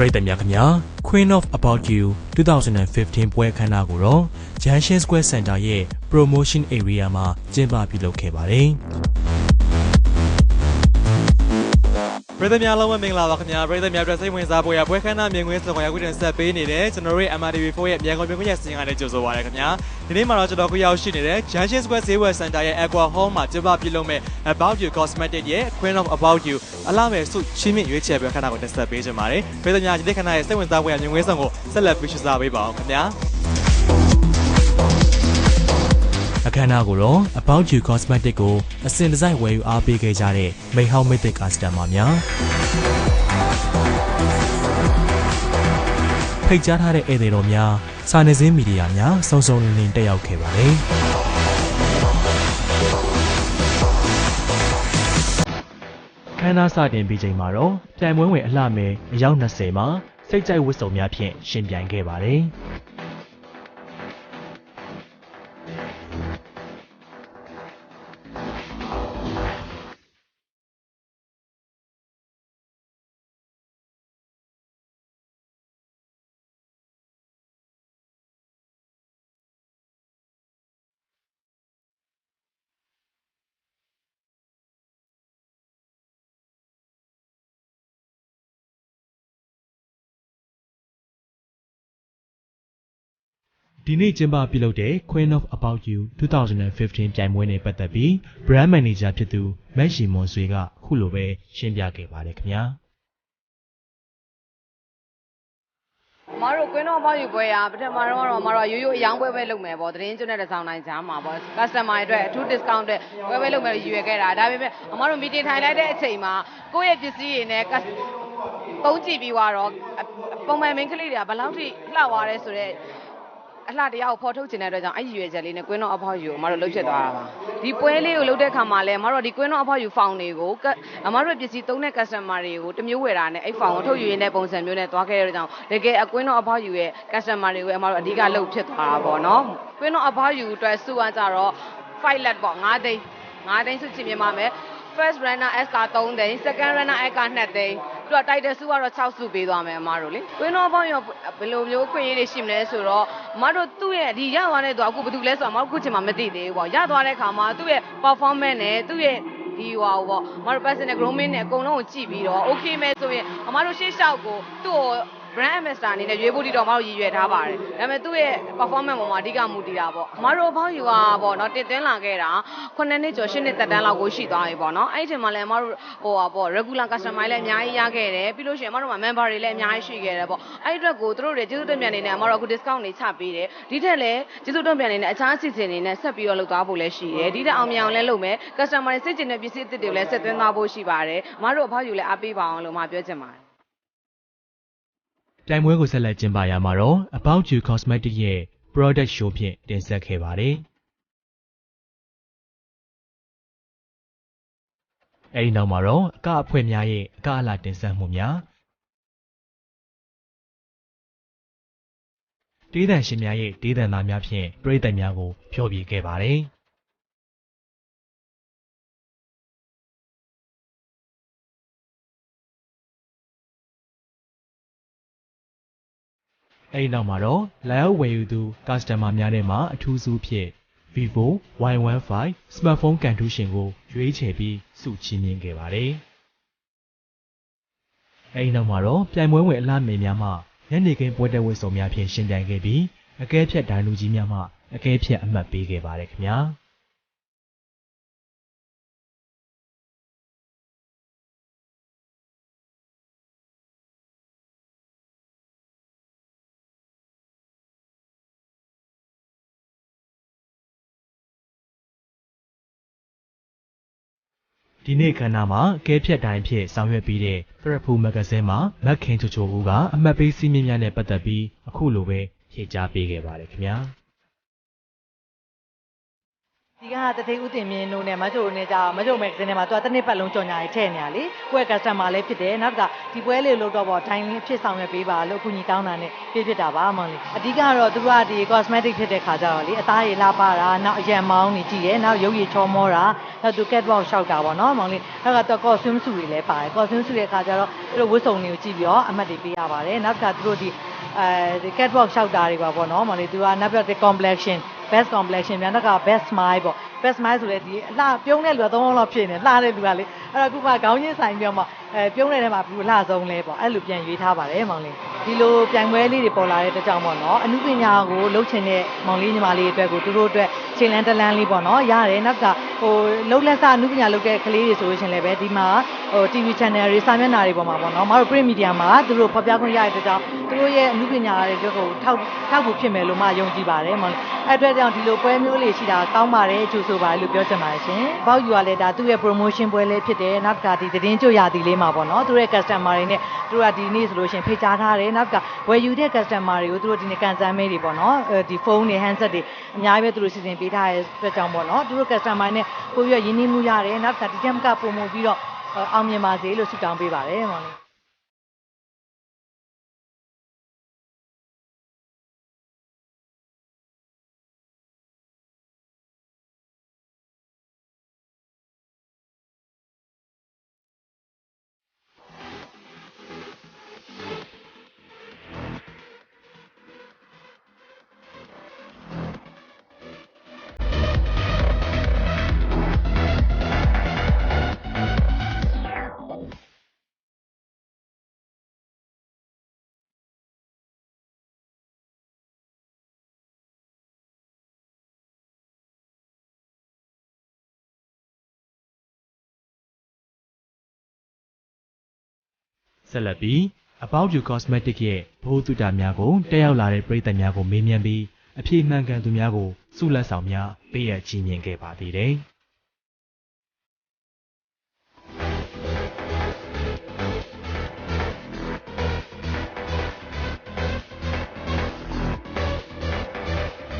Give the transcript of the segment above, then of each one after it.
ပရိသတ်များခင်ဗျာ Queen of About You 2015ပွဲအခမ်းအနားကိုတော့ Junction Square Center ရဲ့ Promotion Area မှာကျင်းပပြုလုပ်ခဲ့ပါတယ်။ ပရိသတ်များလုံးဝမင်္ဂလာပါခင်ဗျာပရိသတ်များအတွက်စိတ်ဝင်စားဖို့ရပွဲခန်းသားမြင်ကွင်းစုံကရောက်တင်ဆက်ပေးနေတယ်ကျွန်တော်တို့ရဲ့ MRTV4 ရဲ့မြန်ကုန်မြင်ကွင်းရဲ့စီစဉ်ကနေကြိုဆိုပါရခင်ဗျာဒီနေ့မှာတော့ကျွန်တော်ခုရောက်ရှိနေတဲ့ Junction Square ဈေးဝယ်စင်တာရဲ့ Aqua Hall မှာကျင်းပပြုလုပ်မဲ့ About You Cosmetic ရဲ့ Queen of About You အလားမဲ့စုချင်းမြင့်ရွေးချယ်ပွဲခန်းသားကိုတင်ဆက်ပေးကြပါမယ်ပရိသတ်များဒီနေ့ခန်းသားရဲ့စိတ်ဝင်စားဖို့ရမြင်ကွင်းစုံကိုဆက်လက်ပြီးရှင်းစားပေးပါအောင်ခင်ဗျာ အခမ်းအနားကိုတော့ About You Cosmetic ကိုအစဉ်တစိုက်ဝယ်ယူအားပေးခဲ့ကြတဲ့မိဟောင်းမိတ်သက် customer များဖိတ်ကြားထားတဲ့ဧည့်သည်တော်များစာနယ်ဇင်းမီဒီယာများစုံစုံလင်လင်တက်ရောက်ခဲ့ပါတယ်ခမ်းနားစတင်ပြီးချိန်မှာတော့ပြိုင်ပွဲဝင်အလှမယ်အယောက်20မှာစိတ်ကြိုက်ဝတ်စုံများဖြင့်ရှင်ပြိုင်ခဲ့ပါတယ်။ ဒီနေ့ကျင်းပပြုလုပ်တဲ့ Queen of About You 2015ပြိုင်ပွဲနဲ့ပတ်သက်ပြီး Brand Manager ဖြစ်သူမက်ရှီမွန်ဆွေကအခုလိုပဲရှင်းပြခဲ့ပါတယ်ခင်ဗျာမတို့ကွင်းတော့ပေါ့ယူပွဲရပထမတော့တော့မတို့ရိုးရိုးအယောင်းပွဲပဲလုပ်မယ်ပေါ့သတင်းကျွတ်တဲ့တစ်ဆောင်တိုင်းကြားမှာပေါ့ customer တွေအတွက်အထူး discount အတွက်ပွဲပဲလုပ်မယ်လို့ရည်ရွယ်ခဲ့တာဒါပေမဲ့အမတို့ meeting ထိုင်လိုက်တဲ့အချိန်မှာကိုယ့်ရဲ့ပစ္စည်းတွေနဲ့ cus- ပုံးကြည့်ပြီးတော့ပုံမှန်မင်းကလေးတွေကဘယ်လောက်ထိလှသွားလဲဆိုတော့ အလှတရားကိုဖော်ထုတ်ခြင်းတဲ့အတွက်ကြောင့်အဲ့ရည်ရွယ်ချက်လေးနဲ့ကွင်းတော့အဖောက်ယူအမတို့လှုပ်ဖြစ်သွားတာပါဒီပွဲလေးကိုလုပ်တဲ့ခါမှာလဲအမတို့ဒီကွင်းတော့အဖောက်ယူဖောင်တွေကိုကအမတို့ပစ္စည်းသုံးတဲ့ customer တွေကိုတမျိုးဝယ်တာနဲ့အဲ့ဖောင်ကိုထုတ်ယူရင်းတဲ့ပုံစံမျိုးနဲ့သွားခဲ့တဲ့အတွက်ကြောင့်တကယ်အကွင်းတော့အဖောက်ယူရဲ့ customer တွေကိုအမတို့အဓိကလှုပ်ဖြစ်သွားတာပေါ့နော်ကွင်းတော့အဖောက်ယူအတွက်စုကကြတော့5 let ပေါ့9သိန်း9သိန်းစုချင်ပြမှာမယ် first runner S က3သိန်း second runner S က2သိန်းသူကတိုက်တယ်စုကတော့6စုပေးသွားမယ်အမတို့လေဝင်းတော့ပေါင်းရောဘယ်လိုမျိုးခွင့်ရည်တွေရှိမလဲဆိုတော့အမတို့သူ့ရဲ့ဒီရသွားတဲ့သူကအခုဘာတူလဲဆိုတော့အမတို့ခုချိန်မှာမသိသေးဘူးပေါ့ရသွားတဲ့ခါမှာသူ့ရဲ့ performance နဲ့သူ့ရဲ့ဒီဟွာပေါ့အမတို့ personal grooming နဲ့အကုန်လုံးကိုကြည့်ပြီးတော့ okay မဲ့ဆိုရင်အမတို့ရှေ့လျှောက်ကိုသူ့ကို brand ambassador အနေနဲ့ရွေးဖို့တိတော့မတို့ရည်ရွယ်ထားပါတယ်။ဒါပေမဲ့သူ့ရဲ့ performance ပေါ်မှာအဓိကမူတည်တာပေါ့။မတို့ဘောက်ယူကပေါ့နော်တင်သွင်းလာခဲ့တာ9နှစ်ကျော်10နှစ်သက်တမ်းလောက်ကိုရှိသွားပြီပေါ့နော်။အဲ့ဒီချိန်မှာလည်းမတို့ဟိုပါပေါ့ regular customer လည်းအများကြီးရခဲ့တယ်။ပြီးလို့ရှိရင်မတို့မှာ member တွေလည်းအများကြီးရှိခဲ့တယ်ပေါ့။အဲ့ဒီအတွက်ကိုသူတို့တွေကျေးဇူးတင်ပြန်နေတယ်မတို့အခု discount တွေချပေးတယ်။ဒီထက်လည်းကျေးဇူးတင်ပြန်နေတယ်အခြားအစီအစဉ်တွေနဲ့ဆက်ပြီးတော့လုပ်သွားဖို့လည်းရှိတယ်။ဒီထက်အောင်မြင်အောင်လည်းလုပ်မယ်။ customer တွေစိတ်ကျင်တဲ့ပစ္စည်းအသစ်တွေလည်းဆက်သွင်းသွားဖို့ရှိပါတယ်။မတို့အဖောက်ယူလည်းအားပေးပါအောင်လို့မပြောချင်ပါတယ် ပြိုင်ပွဲကိုဆက်လက်ကျင်းပရမှာတော့ About You Cosmetic ရဲ့ Product Show ဖြင့်တင်ဆက်ခဲ့ပါတယ်။အဲဒီနောက်မှာတော့အကအဖွဲများရဲ့အကအလားတင်ဆက်မှုများဒေးသန်ရှင်များရဲ့ဒေးသန်သားများဖြင့်ပြည်သက်များကိုဖျော်ဖြေခဲ့ပါတယ်။ အဲဒီနောက်မှာတော့လာရောက်ဝယ်ယူသူ customer များထဲမှာအထူးစုဖြင့် Vivo Y15 smartphone ကန်ထူးရှင်ကိုရွေးချယ်ပြီးစုချီးမြှင့်ခဲ့ပါတယ်။အဲဒီနောက်မှာတော့ပြိုင်ပွဲဝင်အလားမယ်များမှညနေခင်းပွဲတက်ဝတ်စုံများဖြင့်ရှင်ပြိုင်ခဲ့ပြီးအကဲဖြတ်ဒိုင်လူကြီးများမှအကဲဖြတ်အမှတ်ပေးခဲ့ပါတယ်ခင်ဗျာ။ ဒီနေ့ခန္ဓာမှာအကဲဖြတ်တိုင်းဖြစ်ဆောင်ရွက်ပြီးတဲ့ Threadful Magazine မှာမက်ခင်ချိုချိုဦးကအမှတ်ပေးစီးမြင့်များနဲ့ပတ်သက်ပြီးအခုလိုပဲဖြေကြားပေးခဲ့ပါတယ်ခင်ဗျာ ဒီကတသိဦးတင်မြင့်တို့နဲ့မချိုတို့နဲ့ကြာမချိုမဂ္ဂဇင်းထဲမှာသူကတစ်နှစ်ပတ်လုံးကြော်ညာရေးထည့်နေရလေကိုယ့်ရဲ့ customer လည်းဖြစ်တယ်နောက်ကဒီပွဲလေးလို့တော့ပေါ့တိုင်းလေးဖြစ်ဆောင်ရွက်ပေးပါလို့အခုညီတောင်းတာနဲ့ပြည့်ဖြစ်တာပါမောင်လေးအဓိကတော့သူကဒီ cosmetic ဖြစ်တဲ့ခါကျတော့လေအသားရည်လှပတာနောက်အရံမောင်းနေကြည့်ရဲနောက်ရုပ်ရည်ချောမောတာနောက်သူ catwalk ရှောက်တာပေါ့နော်မောင်လေးနောက်ကသူ costume စုတွေလည်းပါတယ် costume စုတဲ့ခါကျတော့သူတို့ဝတ်စုံတွေကိုကြည့်ပြီးတော့အမှတ်တွေပေးရပါတယ်နောက်ကသူတို့ဒီအဲဒီ catwalk ရှောက်တာတွေပါပေါ့နော်မောင်လေးသူကနောက်ပြီးတော့ complexion best complexion ပြန်တော့က best smile ပေါ့ best smile ဆိုလဲဒီအလှပြုံးတဲ့လူကသုံးလုံးလောက်ဖြစ်နေလှတဲ့လူကလေအဲ့တော့ခုမှခေါင်းချင်းဆိုင်ပြီးတော့မှအဲပြုံးတဲ့ထဲမှာဘူးလှဆုံးလဲပေါ့အဲ့လိုပြန်ရွေးထားပါတယ်မောင်လေးဒီလိုပြိုင်ပွဲလေးတွေပေါ်လာတဲ့တကြောင်ပေါ့နော်အမှုပညာကိုလှုပ်ချင်တဲ့မောင်လေးညီမလေးအတွက်ကိုသူတို့အတွက် ချိန်လန်းတလန်းလေးပေါ့နော်ရတယ်နောက်ကဟိုလှုပ်လက်စအမှုပညာလုပ်တဲ့ကလေးတွေဆိုလို့ရှင်လည်းပဲဒီမှာဟို TV channel တွေစာမျက်နှာတွေပေါ်မှာပေါ့နော်မတို့ print media မှာသူတို့ဖော်ပြခွင့်ရတဲ့တကြောင်သူတို့ရဲ့အမှုပညာတွေအတွက်ကိုထောက်ထောက်ဖို့ဖြစ်မယ်လို့မှယုံကြည်ပါတယ်မောင်လေးအဲ့အတွက်ကြောင့်ဒီလိုပွဲမျိုးလေးရှိတာကောင်းပါတယ်ကြိုဆိုပါတယ်လို့ပြောချင်ပါတယ်ရှင်။ဘောက်ယူကလည်းဒါသူ့ရဲ့ promotion ပွဲလေးဖြစ်တယ်နောက်ကဒီသတင်းကြွရသည်လေးမှာပေါ့နော်သူတို့ရဲ့ customer တွေနဲ့သူတို့ကဒီနေ့ဆိုလို့ရှင်ဖိတ်ကြားထားတယ်နောက်ကဝယ်ယူတဲ့ customer တွေကိုသူတို့ဒီနေ့ကန်ဆယ်မဲတွေပေါ့နော်ဒီဖုန်းတွေ handset တွေအများကြီးပဲသူတို့စီစဉ်ပေးထားတဲ့အတွက်ကြောင့်ပေါ့နော်သူတို့ customer နဲ့ကိုပြီးတော့ရင်းနှီးမှုရတယ်နောက်ကဒီကမ္ကပုံမှုပြီးတော့အောင်မြင်ပါစေလို့ဆုတောင်းပေးပါတယ်မောင်လေး ဆက်လက်ပြီး About You Cosmetic ရဲ့ဘိုးတုတများကိုတက်ရောက်လာတဲ့ပရိသတ်များကိုမေးမြန်းပြီးအပြေမှန်ကန်သူများကိုစုလက်ဆောင်များပေးရချီးမြှင့်ခဲ့ပါသေးတယ်။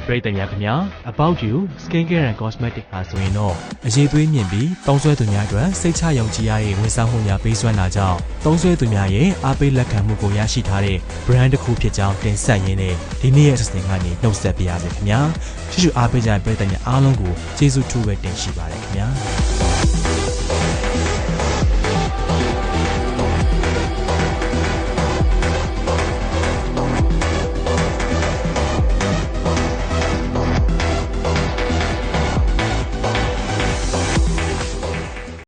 ပရိသတ်များခင်ဗျာ About You Skin Care and Cosmetic ဟာဆိုရင်တော့အရေးသွေးမြင့်ပြီးသုံးဆွဲသူများအတွက်စိတ်ချယုံကြည်ရတဲ့ဝန်ဆောင်မှုများပေးစွမ်းတာကြောင့်သုံးဆွဲသူများရဲ့အားပေးလက်ခံမှုကိုရရှိထားတဲ့ brand တစ်ခုဖြစ်ကြောင်းတင်ဆက်ရင်းနဲ့ဒီနေ့ရဲ့အစီအစဉ်ကနေနှုတ်ဆက်ပါရစေခင်ဗျာရှိရှိအားပေးကြတဲ့ပရိသတ်များအားလုံးကိုကျေးဇူးထူးပဲတင်ရှိပါတယ်ခင်ဗျာ